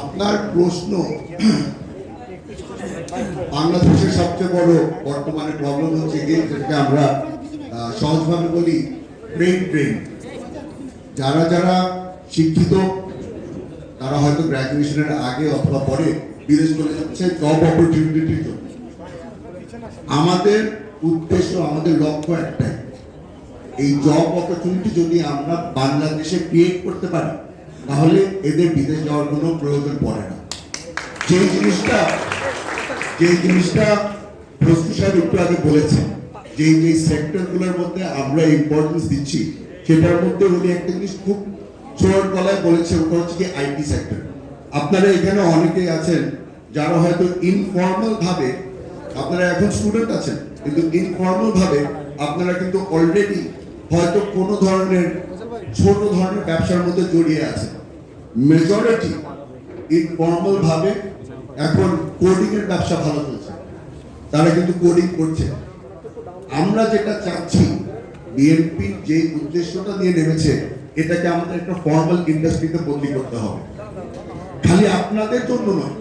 আপনার প্রশ্ন, বাংলাদেশের সবচেয়ে বড় বর্তমানে প্রবলেম হচ্ছে গিয়ে যেটাকে আমরা সহজভাবে বলি ব্রেন ড্রেন যারা যারা শিক্ষিত, তারা হয়তো গ্র্যাজুয়েশনের আগে অথবা পরে বিদেশ চলে যাচ্ছে জব অপরচুনিটির জন্য আমাদের উদ্দেশ্য, আমাদের লক্ষ্য একটাই, এই জব অপরচুনিটি যদি আমরা বাংলাদেশে ক্রিয়েট করতে পারি তাহলে এদের বিদেশ যাওয়ার কোনো প্রয়োজন পড়ে না। যে জিনিসটা যে জিনিসটা প্রস্তুত সাহেব একটু আগে বলেছেন, যে যে সেক্টরগুলোর মধ্যে আমরা ইম্পর্টেন্স দিচ্ছি, সেটার মধ্যে উনি একটা জিনিস খুব জোর গলায় বলেছেন, ওটা হচ্ছে কি আইটি সেক্টর। আপনারা এখানে অনেকেই আছেন যারা হয়তো ইনফর্মাল ভাবে, আপনারা এখন স্টুডেন্ট আছেন, কিন্তু ইনফর্মাল ভাবে আপনারা কিন্তু অলরেডি হয়তো কোনো ধরনের ছোট ধরনের ব্যবসার মধ্যে জড়িয়ে আছে। মেজরিটি ইনফর্মাল ভাবে এখন কোডিং এর ব্যবসা ভালো চলছে। তারা কিন্তু কোডিং করছে আমরা যেটা চাচ্ছি বিএনপি যে উদ্দেশ্যটা নিয়ে নেমেছে, এটাকে আমাদের একটা ফর্মাল ইন্ডাস্ট্রিতে বদলি করতে হবে। খালি আপনাদের জন্য নয়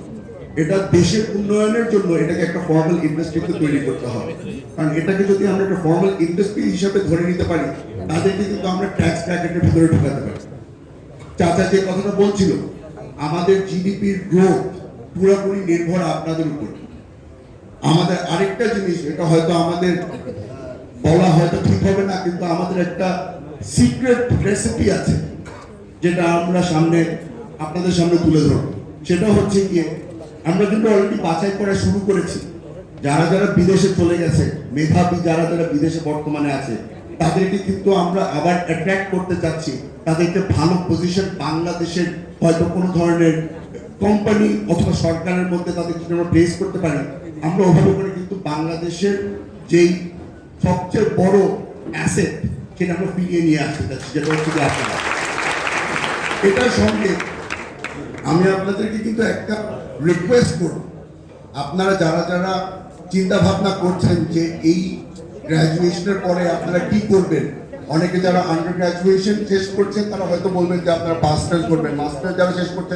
এটা দেশের উন্নয়নের জন্য এটাকে একটা ফর্মাল ইন্ডাস্ট্রিতে তৈরি করতে হবে। কারণ এটাকে যদি আমরা একটা ফর্মাল ইন্ডাস্ট্রি হিসাবে ধরে নিতে পারি, তাদেরকে কিন্তু আমরা ট্যাক্স ব্র্যাকেটের ভিতরে ঢুকাতে পারি। চাচা যে কথাটা বলছিল, আমাদের জিডিপির গ্রোথ পুরোপুরি নির্ভর আপনাদের উপর। আমাদের আরেকটা জিনিস, এটা হয়তো আমাদের বলা হয়তো ঠিক হবে না, কিন্তু আমাদের একটা সিক্রেট রেসিপি আছে, যেটা আমরা সামনে, আপনাদের সামনে তুলে ধরব। সেটা হচ্ছে গিয়ে আমরা কিন্তু অলরেডি বাছাই করা শুরু করেছি। যারা যারা বিদেশে চলে গেছে, মেধাবী যারা যারা বিদেশে বর্তমানে আছে, তাদেরকে কিন্তু আমরা আবার অ্যাট্রাক্ট করতে চাচ্ছি। তাদেরকে ভালো পজিশন বাংলাদেশের হয়তো কোনো ধরনের কোম্পানি অথবা সরকারের মধ্যে তাদের যদি আমরা প্লেস করতে পারি, আমরা ওভাবে করে কিন্তু বাংলাদেশের যেই সবচেয়ে বড় অ্যাসেট সেটা আমরা ফিরিয়ে নিয়ে আসতে চাচ্ছি, যেটা হচ্ছে এটার সঙ্গে আমি আপনাদেরকে কিন্তু একটা রিকোয়েস্ট করব। আপনারা যারা যারা চিন্তা ভাবনা করছেন যে এই গ্র্যাজুয়েশনের পরে আপনারা কি করবেন, অনেকে যারা আন্ডার গ্র্যাজুয়েশন শেষ করছেন তারা হয়তো বলবেন যে আপনারা মাস্টার্স করবেন মাস্টার্স যারা শেষ করছেন